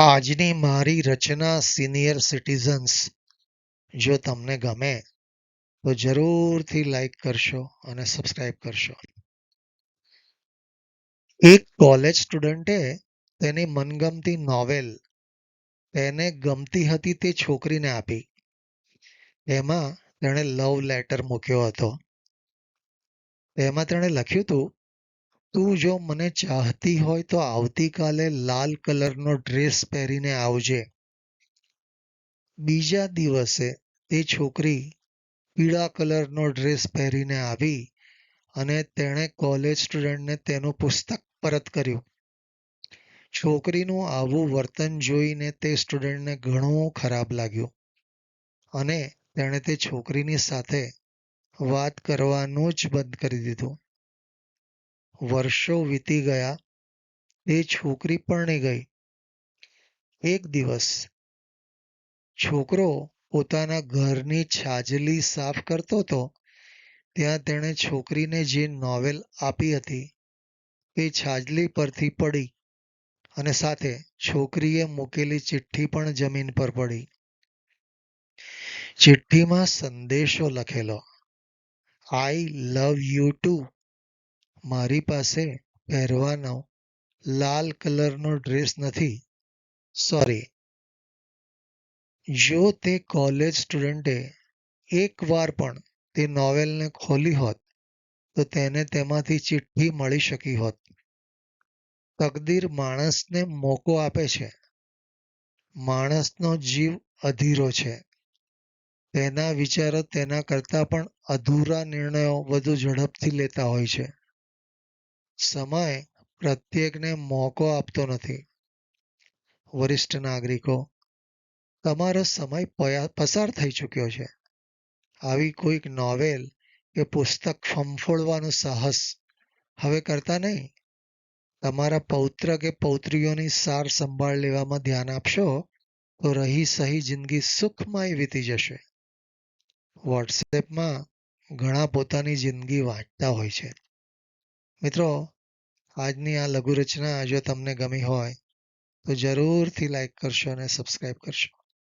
આજની મારી રચના senior citizens જો તમને ગમે, તો જરૂરથી લાઈક કરશો અને સબસ્ક્રાઇબ કરશો. એક કોલેજ સ્ટુડન્ટે તેની મનગમતી નોવેલ તેને ગમતી હતી તે છોકરીને આપી. એમાં તેણે લવ લેટર મૂક્યો હતો. તેમાં તેણે લખ્યું હતું તું જો મને ચાહતી હોય તો આવતીકાલે લાલ કલરનો ડ્રેસ પહેરીને આવજે. બીજા દિવસે તે છોકરી પીળા કલરનો ડ્રેસ પહેરીને આવી અને તેણે કોલેજ સ્ટુડન્ટને તેનું પુસ્તક પરત કર્યું. છોકરીનું આવું વર્તન જોઈને તે સ્ટુડન્ટને ઘણું ખરાબ લાગ્યું અને તેણે તે છોકરીની સાથે વાત કરવાનું જ બંધ કરી દીધું. વર્ષો વીતી ગયા, એ છોકરી પરણી ગઈ. એક દિવસ, છોકરો પોતાના ઘરની છાજલી સાફ કરતો હતો, ત્યાં તેણે છોકરીને જે નોવેલ આપી હતી, એ છાજલી પરથી પડી અને સાથે છોકરીએ મૂકેલી ચિઠ્ઠી પણ જમીન પર પડી. ચિઠ્ઠીમાં સંદેશો લખેલો આઈ લવ યુ ટુ મારી પાસે પહેરવાનો લાલ કલરનો ડ્રેસ નથી. સોરી જો તે કોલેજ સ્ટુડન્ટે એકવાર પણ તે નોવેલને ખોલી હોત, તો તેને તેમાંથી ચિઠ્ઠી મળી શકી હોત. તકદીર માણસને મોકો આપે છે. માણસનો જીવ અધીરો છે. તેના વિચારો તેના કરતાં પણ અધૂરા નિર્ણયો વધુ ઝડપથી લેતા હોય છે. સમય પ્રત્યેકને મોકો આપતો નથી. વરિષ્ઠ નાગરિકો, તમારો સમય પસાર થઈ ચૂક્યો છે. આવી કોઈક નોવેલ કે પુસ્તક ફંફોળવાનું સાહસ હવે કરતા નહીં. તમારા પૌત્ર કે પૌત્રીઓની સાર સંભાળ લેવામાં ધ્યાન આપશો તો રહી સહી જિંદગી સુખમય વીતી જશે. વોટ્સએપમાં ઘણા પોતાની જિંદગી વાંચતા હોય છે. મિત્રો, આજની આ લઘુ રચના જો તમને ગમી હોય, તો જરૂરથી લાઈક કરશો અને સબસ્ક્રાઈબ કરશો.